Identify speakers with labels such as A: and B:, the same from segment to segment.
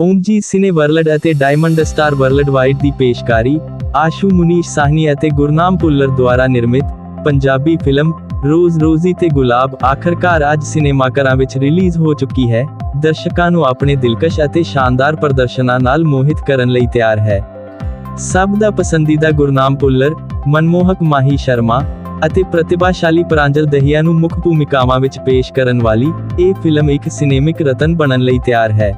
A: ਓਮਜੀਤ cine world ਅਤੇ diamond star world wide ਦੀ ਪੇਸ਼ਕਾਰੀ, ਆਸ਼ੂ ਮੁਨੀਸ਼ ਸਾਹਨੀ ਅਤੇ ਗੁਰਨਾਮ ਭੁੱਲਰ ਦੁਆਰਾ ਨਿਰਮਿਤ ਪੰਜਾਬੀ ਫਿਲਮ, ਰੋਜ਼ ਰੋਜ਼ੀ ਤੇ ਗੁਲਾਬ, ਆਖਰਕਾਰ ਅੱਜ ਸਿਨੇਮਾਘਰਾਂ ਵਿੱਚ ਰਿਲੀਜ਼ ਹੋ ਚੁੱਕੀ ਹੈ। ਦਰਸ਼ਕਾਂ ਨੂੰ ਆਪਣੇ ਦਿਲਕਸ਼ ਅਤੇ ਸ਼ਾਨਦਾਰ ਪ੍ਰਦਰਸ਼ਨਾਂ ਨਾਲ ਮੋਹਿਤ ਕਰਨ ਲਈ ਤਿਆਰ ਹੈ। ਸਭ ਦਾ ਪਸੰਦੀਦਾ ਗੁਰਨਾਮ ਭੁੱਲਰ, ਮਨਮੋਹਕ ਮਾਹੀ ਸ਼ਰਮਾ ਅਤੇ ਪ੍ਰਤਿਭਾਸ਼ਾਲੀ ਪ੍ਰਾਂਜਲ ਦਹੀਆ ਨੂੰ ਮੁੱਖ ਭੂਮਿਕਾਵਾਂ ਵਿੱਚ ਪੇਸ਼ ਕਰਨ ਵਾਲੀ ਇਹ ਫਿਲਮ ਇੱਕ ਸਿਨੇਮਿਕ ਰਤਨ ਬਣਨ ਲਈ ਤਿਆਰ ਹੈ।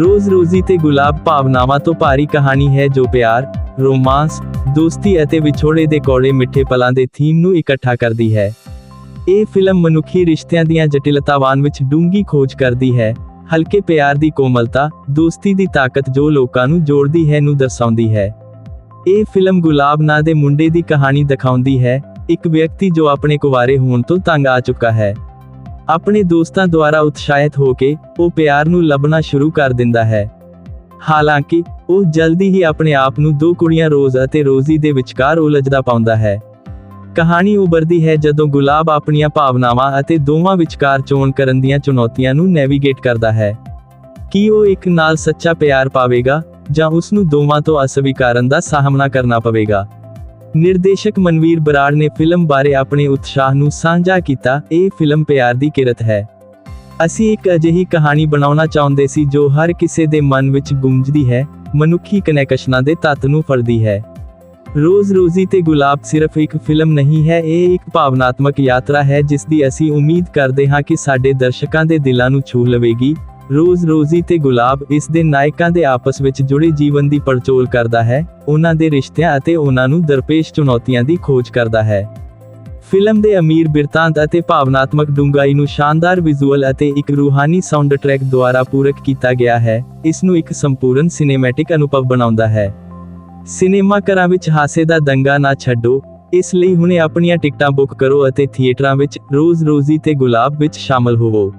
A: ਰੋਜ਼ ਰੋਜ਼ੀ ਤੇ ਗੁਲਾਬ ਭਾਵਨਾਵਾਂ ਤੋਂ ਭਾਰੀ ਕਹਾਣੀ ਹੈ ਜੋ ਪਿਆਰ, ਰੋਮਾਂਸ, ਦੋਸਤੀ ਅਤੇ ਵਿਛੋੜੇ ਦੇ ਕੌੜੇ ਮਿੱਠੇ ਪਲਾਂ ਦੇ ਥੀਮ ਨੂੰ ਇਕੱਠਾ ਕਰਦੀ ਹੈ। ਇਹ ਫਿਲਮ ਮਨੁੱਖੀ ਰਿਸ਼ਤਿਆਂ ਦੀਆਂ ਜਟਿਲਤਾਵਾਂ ਵਿੱਚ ਡੂੰਘੀ ਖੋਜ ਕਰਦੀ ਹੈ, ਹਲਕੇ ਪਿਆਰ ਦੀ ਕੋਮਲਤਾ, ਦੋਸਤੀ ਦੀ ਤਾਕਤ ਜੋ ਲੋਕਾਂ ਨੂੰ ਜੋੜਦੀ ਹੈ ਨੂੰ ਦਰਸਾਉਂਦੀ ਹੈ। ਇਹ ਫਿਲਮ ਗੁਲਾਬ ਨਾਂ ਦੇ ਮੁੰਡੇ ਦੀ ਕਹਾਣੀ ਦਿਖਾਉਂਦੀ ਹੈ, ਇੱਕ ਵਿਅਕਤੀ ਜੋ ਆਪਣੇ ਕੁਵਾਰੇ ਹੋਣ ਤੋਂ ਤੰਗ ਆ ਚੁੱਕਾ ਹੈ। ਆਪਣੇ ਦੋਸਤਾਂ ਦੁਆਰਾ ਉਤਸ਼ਾਹਿਤ ਹੋ ਕੇ ਉਹ ਪਿਆਰ ਨੂੰ ਲੱਭਣਾ ਸ਼ੁਰੂ ਕਰ ਦਿੰਦਾ ਹੈ। ਹਾਲਾਂਕਿ, ਉਹ ਜਲਦੀ ਹੀ ਆਪਣੇ ਆਪ ਨੂੰ ਦੋ ਕੁੜੀਆਂ ਰੋਜ਼ ਅਤੇ ਰੋਜ਼ੀ ਦੇ ਵਿਚਕਾਰ ਉਲਝਦਾ ਪਾਉਂਦਾ ਹੈ। ਕਹਾਣੀ ਉਭਰਦੀ ਹੈ ਜਦੋਂ ਗੁਲਾਬ ਆਪਣੀਆਂ ਭਾਵਨਾਵਾਂ ਅਤੇ ਦੋਵਾਂ ਵਿਚਕਾਰ ਚੋਣ ਕਰਨ ਦੀਆਂ ਚੁਣੌਤੀਆਂ ਨੂੰ ਨੈਵੀਗੇਟ ਕਰਦਾ ਹੈ। ਕੀ ਉਹ ਇੱਕ ਨਾਲ ਸੱਚਾ ਪਿਆਰ ਪਾਵੇਗਾ ਜਾਂ ਉਸ ਨੂੰ ਦੋਵਾਂ ਤੋਂ ਅਸਵੀਕਾਰਨ ਦਾ ਸਾਹਮਣਾ ਕਰਨਾ ਪਵੇਗਾ? ਨਿਰਦੇਸ਼ਕ ਮਨਵੀਰ ਬਰਾੜ ਨੇ ਫਿਲਮ ਬਾਰੇ ਆਪਣੇ ਉਤਸ਼ਾਹ ਨੂੰ ਸਾਂਝਾ ਕੀਤਾ। ਇਹ ਫਿਲਮ ਪਿਆਰ ਦੀ ਕਿਰਤ ਹੈ। ਅਸੀਂ ਇੱਕ ਅਜਿਹੀ ਕਹਾਣੀ ਬਣਾਉਣਾ ਚਾਹੁੰਦੇ ਸੀ ਜੋ ਹਰ ਕਿਸੇ ਦੇ ਮਨ ਵਿੱਚ ਗੂੰਜਦੀ ਹੈ, ਮਨੁੱਖੀ ਕਨੈਕਸ਼ਨਾਂ ਦੇ ਤੱਤ ਨੂੰ ਫੜਦੀ ਹੈ। ਰੋਜ਼ ਰੋਜ਼ੀ ਤੇ ਗੁਲਾਬ ਸਿਰਫ ਇੱਕ ਫਿਲਮ ਨਹੀਂ ਹੈ, ਇਹ ਇੱਕ ਭਾਵਨਾਤਮਕ ਯਾਤਰਾ ਹੈ, ਜਿਸ ਦੀ ਅਸੀਂ ਉਮੀਦ ਕਰਦੇ ਹਾਂ ਕਿ ਸਾਡੇ ਦਰਸ਼ਕਾਂ ਦੇ ਦਿਲਾਂ ਨੂੰ ਛੂਹ ਲਵੇਗੀ। ਰੋਜ਼ ਰੋਜ਼ੀ ਤੇ ਗੁਲਾਬ ਇਸ ਦੇ ਨਾਇਕਾਂ ਦੇ ਆਪਸ ਵਿੱਚ ਜੁੜੇ ਜੀਵਨ ਦੀ ਪੜਚੋਲ ਕਰਦਾ ਹੈ, ਉਹਨਾਂ ਦੇ ਰਿਸ਼ਤਿਆਂ ਅਤੇ ਉਹਨਾਂ ਨੂੰ ਦਰਪੇਸ਼ ਚੁਣੌਤੀਆਂ ਦੀ ਖੋਜ ਕਰਦਾ ਹੈ। ਫਿਲਮ ਦੇ ਅਮੀਰ ਬਿਰਤਾਂਤ ਅਤੇ ਭਾਵਨਾਤਮਕ ਡੂੰਘਾਈ ਨੂੰ ਸ਼ਾਨਦਾਰ ਵਿਜ਼ੂਅਲ ਅਤੇ ਇੱਕ ਰੂਹਾਨੀ ਸਾਊਂਡ ਟਰੈਕ ਦੁਆਰਾ ਪੂਰਕ ਕੀਤਾ ਗਿਆ ਹੈ, ਇਸ ਨੂੰ ਇੱਕ ਸੰਪੂਰਨ ਸਿਨੇਮੈਟਿਕ ਅਨੁਭਵ ਬਣਾਉਂਦਾ ਹੈ। ਸਿਨੇਮਾ ਘਰਾਂ ਵਿੱਚ ਹਾਸੇ ਦਾ ਦੰਗਾ ਨਾ ਛੱਡੋ, ਇਸ ਲਈ ਹੁਣੇ ਆਪਣੀਆਂ ਟਿਕਟਾਂ ਬੁੱਕ ਕਰੋ ਅਤੇ ਥੀਏਟਰਾਂ ਵਿੱਚ ਰੋਜ਼ ਰੋਜ਼ੀ ਤੇ ਗੁਲਾਬ ਵਿੱਚ ਸ਼ਾਮਲ ਹੋਵੋ।